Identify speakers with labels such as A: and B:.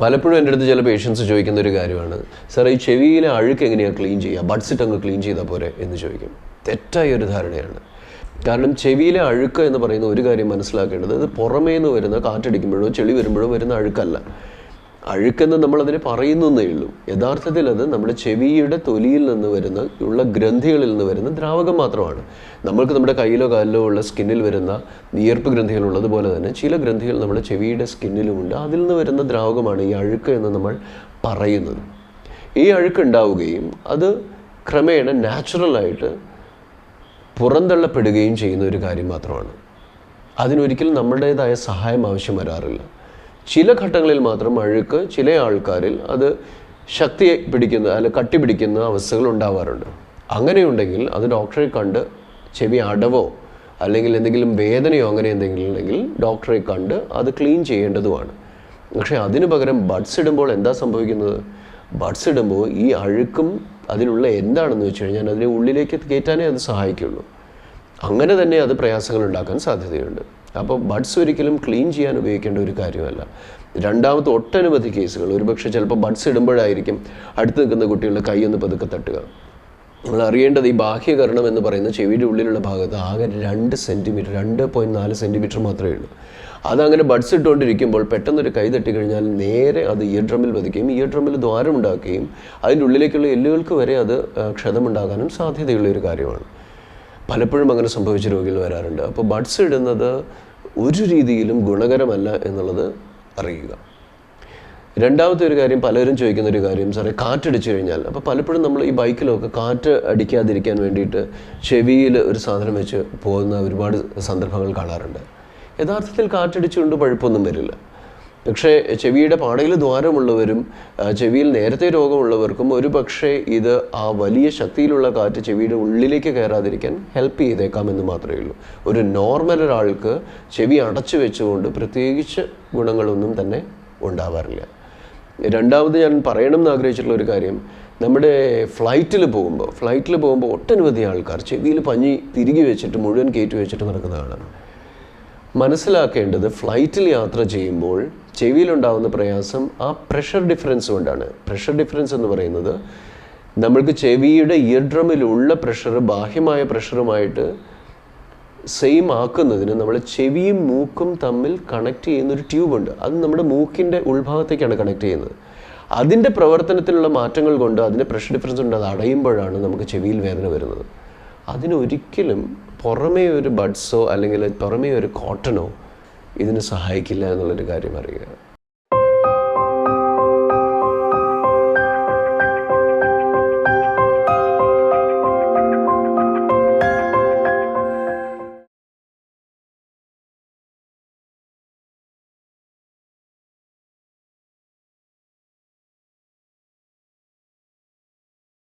A: പലപ്പോഴും എന്റെ അടുത്ത് ചില പേഷ്യൻസ് ചോദിക്കുന്ന ഒരു കാര്യമാണ് സാർ ഈ ചെവിയിലെ അഴുക്ക് എങ്ങനെയാണ് ക്ലീൻ ചെയ്യുക? ബഡ്സിറ്റ് അങ്ങ് ക്ലീൻ ചെയ്താൽ പോരെ? എന്ന് ചോദിക്കും. തെറ്റായ ഒരു ധാരണയാണ്. കാരണം ചെവിയിലെ അഴുക്ക് എന്ന് പറയുന്ന ഒരു കാര്യം മനസ്സിലാക്കേണ്ടത് അത് പുറമേ നിന്ന് വരുന്ന കാറ്റടിക്കുമ്പോഴോ ചെളി വരുമ്പോഴോ വരുന്ന അഴുക്കല്ല. അഴുക്കെന്ന് നമ്മളതിനെ പറയുന്നേ ഉള്ളൂ. യഥാർത്ഥത്തിൽ അത് നമ്മുടെ ചെവിയുടെ തൊലിയിൽ നിന്ന് വരുന്ന ഉള്ള ഗ്രന്ഥികളിൽ നിന്ന് വരുന്ന ദ്രാവകം മാത്രമാണ്. നമ്മൾക്ക് നമ്മുടെ കയ്യിലോ കാലിലോ ഉള്ള സ്കിന്നിൽ വരുന്ന നീർപ്പ് ഗ്രന്ഥികളുള്ളതുപോലെ തന്നെ ചില ഗ്രന്ഥികൾ നമ്മുടെ ചെവിയുടെ സ്കിന്നിലുമുണ്ട് അതിൽ നിന്ന് വരുന്ന ദ്രാവകമാണ് ഈ അഴുക്ക് എന്ന് നമ്മൾ പറയുന്നത്. ഈ അഴുക്ക് ഉണ്ടാവുകയും അത് ക്രമേണ നാച്ചുറലായിട്ട് പുറന്തള്ളപ്പെടുകയും ചെയ്യുന്ന ഒരു കാര്യം മാത്രമാണ്. അതിനൊരിക്കലും നമ്മുടേതായ സഹായം ആവശ്യം വരാറില്ല. ചില ഘട്ടങ്ങളിൽ മാത്രം അഴുക്ക് ചില ആൾക്കാരിൽ അത് ശക്തി പിടിക്കുന്ന അല്ല കട്ടി പിടിക്കുന്ന അവസ്ഥകൾ ഉണ്ടാവാറുണ്ട്. അങ്ങനെയുണ്ടെങ്കിൽ അത് ഡോക്ടറെ കണ്ട് ചെവി അടവോ അല്ലെങ്കിൽ എന്തെങ്കിലും വേദനയോ അങ്ങനെ എന്തെങ്കിലും ഉണ്ടെങ്കിൽ ഡോക്ടറെ കണ്ട് അത് ക്ലീൻ ചെയ്യേണ്ടതുമാണ്. പക്ഷേ അതിന് പകരം ബഡ്സ് ഇടുമ്പോൾ എന്താ സംഭവിക്കുന്നത്? ബഡ്സ് ഇടുമ്പോൾ ഈ അഴുക്കും അതിനുള്ള എന്താണെന്ന് വെച്ച് കഴിഞ്ഞാൽ അതിനെ ഉള്ളിലേക്ക് കയറ്റാനേ അത് സഹായിക്കുള്ളൂ. അങ്ങനെ തന്നെ അത് പ്രയാസങ്ങൾ ഉണ്ടാക്കാൻ സാധ്യതയുണ്ട്. അപ്പോൾ ബഡ്സ് ഒരിക്കലും ക്ലീൻ ചെയ്യാൻ ഉപയോഗിക്കേണ്ട ഒരു കാര്യമല്ല. രണ്ടാമത്തെ ഒട്ടനവധി കേസുകൾ. ഒരുപക്ഷെ ചിലപ്പോൾ ബഡ്സ് ഇടുമ്പോഴായിരിക്കും അടുത്ത് നിൽക്കുന്ന കുട്ടികളുടെ കൈ ഒന്ന് പതുക്കെ തട്ടുക. നമ്മൾ അറിയേണ്ടത് ഈ ബാഹ്യകരണം എന്ന് പറയുന്ന ചെവിയുടെ ഉള്ളിലുള്ള ഭാഗത്ത് ആകെ രണ്ട് സെന്റിമീറ്റർ രണ്ട് പോയിന്റ് നാല് സെന്റിമീറ്റർ മാത്രമേ ഉള്ളൂ. അതങ്ങനെ ബഡ്സ് ഇട്ടുകൊണ്ടിരിക്കുമ്പോൾ പെട്ടെന്നൊരു കൈ തട്ടിക്കഴിഞ്ഞാൽ നേരെ അത് ഇയർ ഡ്രമ്മിൽ പതിക്കുകയും ഇയർ ഡ്രമ്മിൽ ദ്വാരമുണ്ടാക്കുകയും അതിന്റെ ഉള്ളിലേക്കുള്ള എല്ലുകൾക്ക് വരെ അത് ക്ഷതമുണ്ടാകാനും സാധ്യതയുള്ള ഒരു കാര്യമാണ്. പലപ്പോഴും അങ്ങനെ സംഭവിച്ച രോഗികൾ വരാറുണ്ട്. അപ്പോൾ ബഡ്സ് ഇടുന്നത് ഒരു രീതിയിലും ഗുണകരമല്ല എന്നുള്ളത് അറിയുക. രണ്ടാമത്തെ ഒരു കാര്യം പലരും ചോദിക്കുന്ന ഒരു കാര്യം സാറേ കാറ്റടിച്ചു കഴിഞ്ഞാൽ? അപ്പോൾ പലപ്പോഴും നമ്മൾ ഈ ബൈക്കിലൊക്കെ കാറ്റ് അടിക്കാതിരിക്കാൻ വേണ്ടിയിട്ട് ചെവിയിൽ ഒരു സാധനം വെച്ച് പോകുന്ന ഒരുപാട് സന്ദർഭങ്ങൾ കാണാറുണ്ട്. യഥാർത്ഥത്തിൽ കാറ്റടിച്ചുകൊണ്ട് പഴുപ്പൊന്നും വരില്ല. പക്ഷേ ചെവിയുടെ പാടയിൽ ദ്വാരമുള്ളവരും ചെവിയിൽ നേരത്തെ രോഗമുള്ളവർക്കും ഒരു പക്ഷേ ഇത് ആ വലിയ ശക്തിയിലുള്ള കാറ്റ് ചെവിയുടെ ഉള്ളിലേക്ക് കയറാതിരിക്കാൻ ഹെൽപ്പ് ചെയ്തേക്കാം എന്ന് മാത്രമേ ഉള്ളൂ. ഒരു നോർമൽ ഒരാൾക്ക് ചെവി അടച്ചു വെച്ചുകൊണ്ട് പ്രത്യേകിച്ച് ഗുണങ്ങളൊന്നും തന്നെ ഉണ്ടാവാറില്ല. രണ്ടാമത് ഞാൻ പറയണം എന്ന് ആഗ്രഹിച്ചിട്ടുള്ള ഒരു കാര്യം നമ്മുടെ ഫ്ലൈറ്റിൽ പോകുമ്പോൾ ഫ്ലൈറ്റിൽ പോകുമ്പോൾ ഒട്ടനവധി ആൾക്കാർ ചെവിയിൽ പഞ്ഞി തിരികെ വെച്ചിട്ട് മുഴുവൻ കയറ്റി വെച്ചിട്ട് നടക്കുന്നതാണ് കാണാം. മനസ്സിലാക്കേണ്ടത് ഫ്ലൈറ്റിൽ യാത്ര ചെയ്യുമ്പോൾ ചെവിയിലുണ്ടാകുന്ന പ്രയാസം ആ പ്രഷർ ഡിഫറൻസ് കൊണ്ടാണ്. പ്രഷർ ഡിഫറൻസ് എന്ന് പറയുന്നത് നമ്മൾക്ക് ചെവിയുടെ ഇയർ ഡ്രമ്മിലുള്ള പ്രഷർ ബാഹ്യമായ പ്രഷറുമായിട്ട് സെയിം ആക്കുന്നതിന് നമ്മൾ ചെവിയും മൂക്കും തമ്മിൽ കണക്ട് ചെയ്യുന്ന ഒരു ട്യൂബുണ്ട് അത് നമ്മുടെ മൂക്കിന്റെ ഉൾഭാഗത്തേക്കാണ് കണക്ട് ചെയ്യുന്നത്. അതിന്റെ പ്രവർത്തനത്തിലുള്ള മാറ്റങ്ങൾ കൊണ്ട് അതിന്റെ പ്രഷർ ഡിഫറൻസ് ഉണ്ട്. അത് അടയുമ്പോഴാണ് നമുക്ക് ചെവിയിൽ വേദന വരുന്നത്. അതിനൊരിക്കലും പുറമേ ഒരു ബഡ്സോ അല്ലെങ്കിൽ പുറമേ ഒരു കോട്ടണോ ഇതിന് സഹായിക്കില്ല എന്നുള്ളൊരു കാര്യം അറിയുക.